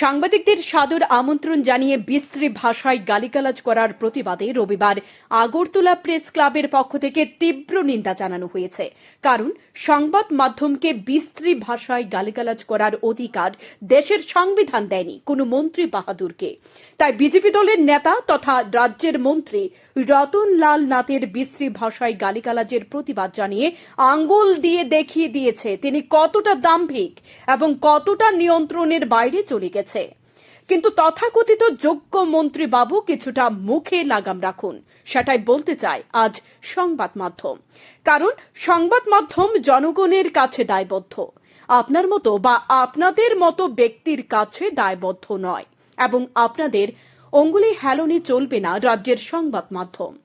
সাংবাদিকদের সাদর আমন্ত্রণ জানিয়ে বিশ্রী ভাষায় গালিগালাজ করার প্রতিবাদে রবিবার আগরতলা প্রেস ক্লাবের পক্ষ থেকে তীব্র নিন্দা জানানো হয়েছে। কারণ, সংবাদ মাধ্যমকে বিশ্রী ভাষায় গালিগালাজ করার অধিকার দেশের সংবিধান দেয়নি কোনো মন্ত্রী বাহাদুরকে। তাই বিজেপি দলের নেতা তথা রাজ্যের মন্ত্রী রতন লাল নাথের বিশ্রী ভাষায় গালিগালাজের প্রতিবাদ জানিয়ে আঙ্গুল দিয়ে দেখিয়ে দিয়েছে তিনি কতটা দাম্ভিক এবং কতটা নিয়ন্ত্রণের বাইরে চলে গেছে। কিন্তু তথাকথিত যোগ্য মন্ত্রী বাবু কিছুটা মুখে লাগাম রাখুন। সেটাই বলতে চায় আজ সংবাদ মাধ্যম। কারণ সংবাদ মাধ্যম জনগণের কাছে দায়বদ্ধ। আপনার মতো বা আপনাদের মতো ব্যক্তির কাছে দায়বদ্ধ নয়। এবং আপনাদের অঙ্গুলি হেলনে চলবে না রাজ্যের সংবাদ মাধ্যম।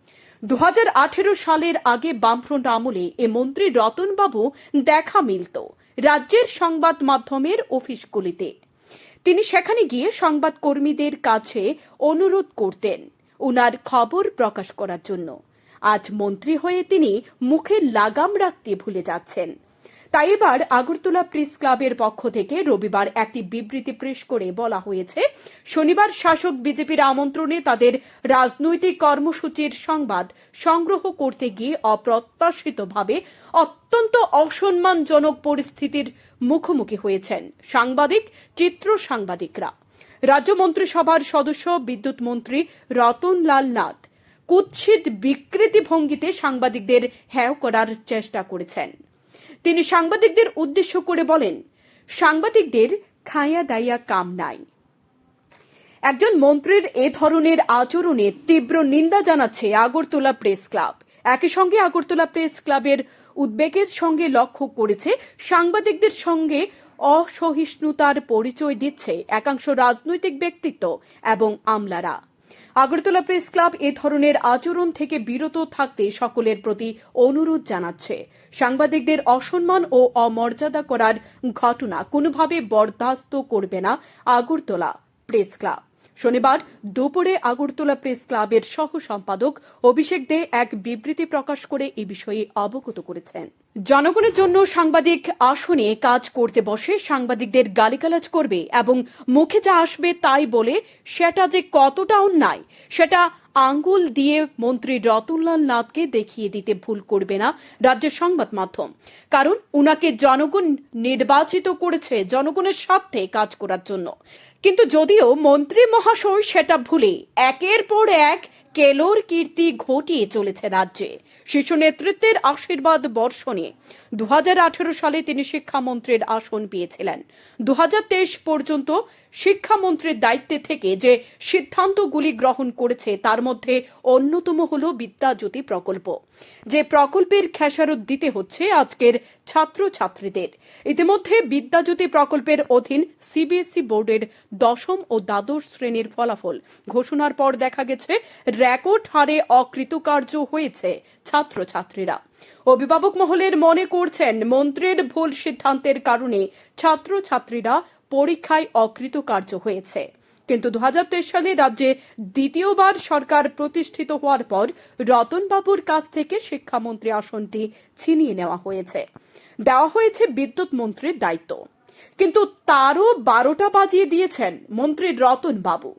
দু হাজার আঠেরো সালের আগে বামফ্রন্ট আমলে এ মন্ত্রী রতনবাবু দেখা মিলত। রাজ্যের সংবাদ মাধ্যমের অফিসগুলিতে। তিনি সেখানে গিয়ে সংবাদকর্মীদের কাছে অনুরোধ করতেন উনার খবর প্রকাশ করার জন্য। আজ মন্ত্রী হয়ে তিনি মুখে লাগাম রাখতে ভুলে যাচ্ছেন। তাই এবার আগরতলা প্রেস ক্লাবের পক্ষ থেকে রবিবার একটি বিবৃতি প্রেস করে বলা হয়েছে, শনিবার শাসক বিজেপির আমন্ত্রণে তাদের রাজনৈতিক কর্মসূচির সংবাদ সংগ্রহ করতে গিয়ে অপ্রত্যাশিতভাবে অত্যন্ত অসম্মানজনক পরিস্থিতির মুখোমুখি হয়েছেন সাংবাদিক, চিত্র সাংবাদিকরা। রাজ্য মন্ত্রিসভার সদস্য বিদ্যুৎ মন্ত্রী রতনলাল নাথ কুৎসিত বিকৃতি ভঙ্গিতে সাংবাদিকদের হ্যাও করার চেষ্টা করেছেন। তিনি সাংবাদিকদের উদ্দেশ্য করে বলেন, সাংবাদিকদের খায়া দাইয়া কাম নাই। একজন মন্ত্রীর এ ধরনের আচরণে তীব্র নিন্দা জানাচ্ছে আগরতলা প্রেস ক্লাব। একই সঙ্গে আগরতলা প্রেস ক্লাবের উদ্বেগের সঙ্গে লক্ষ্য করেছে, সাংবাদিকদের সঙ্গে অসহিষ্ণুতার পরিচয় দিচ্ছে একাংশ রাজনৈতিক ব্যক্তিত্ব এবং আমলারা। আগরতলা প্রেস ক্লাব এ ধরনের আচরণ থেকে বিরত থাকতে সকলের প্রতি অনুরোধ জানাচ্ছে। সাংবাদিকদের অসম্মান ও অমর্যাদা করার ঘটনা কোনোভাবে বরদাস্ত করবে না আগরতলা প্রেস ক্লাব। শনিবার দুপুরে আগরতলা প্রেস ক্লাবের সহ সম্পাদক অভিষেক দে এক বিবৃতি প্রকাশ করে এ বিষয়ে অবগত করেছেন। জনগণের জন্য সাংবাদিক আসনে কাজ করতে বসে সাংবাদিকদের গালিগালাজ করবে এবং মুখে যা আসবে তাই বলে সেটা যে কতটা অন্যায়, সেটা আঙ্গুল দিয়ে মন্ত্রী রতনলাল নাথকে দেখিয়ে দিতে ভুল করবে না রাজ্যের সংবাদ মাধ্যম। কারণ উনাকে জনগণ নির্বাচিত করেছে, জনগণের স্বার্থে কাজ করার জন্য। কিন্তু যদিও মন্ত্রী মহাশয় সেটা ভুলে একের পর এক কেলোর কীর্তি ঘটিয়ে চলেছে রাজ্যে। শিশু নেতৃত্বের আশীর্বাদ বর্ষণে দু হাজার আঠারো সালে তিনি শিক্ষামন্ত্রীর আসন পেয়েছিলেন। দু হাজার তেইশ পর্যন্ত শিক্ষামন্ত্রীর দায়িত্বে থেকে যে সিদ্ধান্তগুলি গ্রহণ করেছে, তার মধ্যে অন্যতম হল বিদ্যাজ্যোতি প্রকল্প। যে প্রকল্পের খেসারত দিতে হচ্ছে আজকের ছাত্রছাত্রীদের। ইতিমধ্যে বিদ্যাজ্যোতি প্রকল্পের অধীন সিবিএসই বোর্ডের দশম ও দ্বাদশ শ্রেণির ফলাফল ঘোষণার পর দেখা গেছে রেকর্ড হারে অকৃতকার্য হয়েছে ছাত্রছাত্রীরা। অভিভাবক মহলের মনে করছেন, মন্ত্রীর ভুল সিদ্ধান্তের কারণে ছাত্রছাত্রীরা পরীক্ষায় অকৃতকার্য হয়েছে। কিন্তু দু হাজার তেইশ সালে রাজ্যে দ্বিতীয়বার সরকার প্রতিষ্ঠিত হওয়ার পর রতনবাবুর কাছ থেকে শিক্ষামন্ত্রী আসনটি ছিনিয়ে নেওয়া হয়েছে। দেওয়া হয়েছে বিদ্যুৎ মন্ত্রীর দায়িত্ব। কিন্তু তারও বারোটা বাজিয়ে দিয়েছেন মন্ত্রী রতন বাবু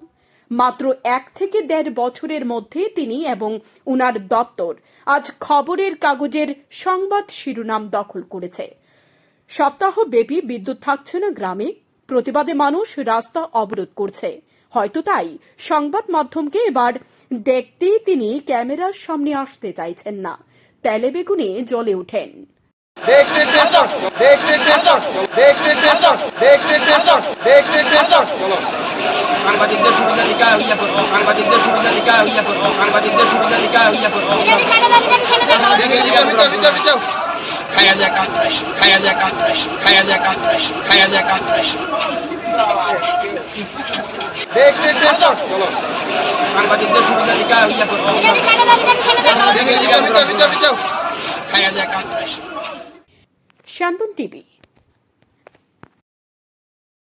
মাত্র এক থেকে দেড় বছরের মধ্যে তিনি এবং উনার দপ্তর আজ খবরের কাগজের সংবাদ শিরোনাম দখল করেছে সপ্তাহব্যাপী বিদ্যুৎ থাকছে না গ্রামে প্রতিবাদে মানুষ রাস্তা অবরোধ করছে হয়তো তাই সংবাদ মাধ্যমকে এবার দেখতেই তিনি ক্যামেরার সামনে আসতে চাইছেন না তেলে বেগুনে জ্বলে ওঠেন সাংবাদিকদের সুবিধা দিকা হইয়া করতো সাংবাদিকদের সুবিধা দিকা হইয়া করতো সাংবাদিকদের সুবিধা দিকা হইয়া করতো খায়া যায় খায়া যায় খায়া যায় খায়া যায় সাংবাদিকদের সুবিধা দিকা হইয়া করতো খায়া যায় টিভি